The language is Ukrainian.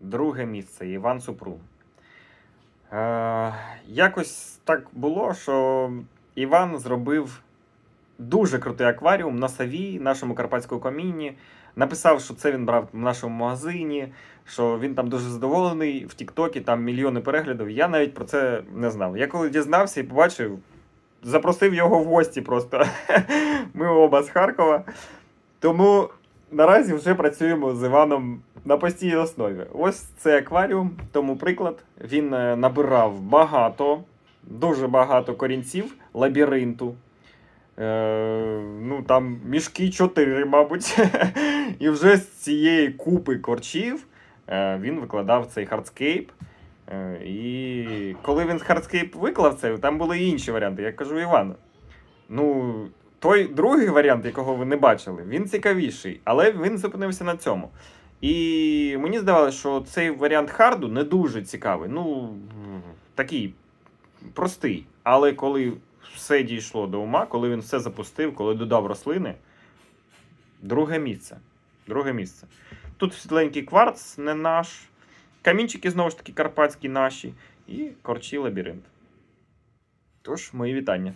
Друге місце Іван Супрун. Е, якось так було, що Іван зробив дуже крутий акваріум на Саві, нашому карпатському камінні. Написав, що це він брав в нашому магазині, що він там дуже задоволений в Тіктокі, там мільйони переглядів. Я навіть про це не знав. Я коли дізнався і побачив, запросив його в гості просто. Ми оба з Харкова. Тому наразі вже працюємо з Іваном на постійній основі. Ось це акваріум, тому приклад. Він е, набирав багато, дуже багато корінців лабіринту. Е, ну там мішки 4, мабуть. І вже з цієї купи корчів е, він викладав цей хардскейп. Е, і коли він хардскейп виклав це, там були інші варіанти. Я кажу Івану. Ну, той другий варіант, якого ви не бачили, він цікавіший, але він зупинився на цьому. І мені здавалося, що цей варіант харду не дуже цікавий. Ну, такий простий. Але коли все дійшло до ума, коли він все запустив, коли додав рослини, друге місце. Друге місце. Тут світленький кварц, не наш. Камінчики, знову ж таки, карпатські наші, і корчі лабіринт. Тож, мої вітання.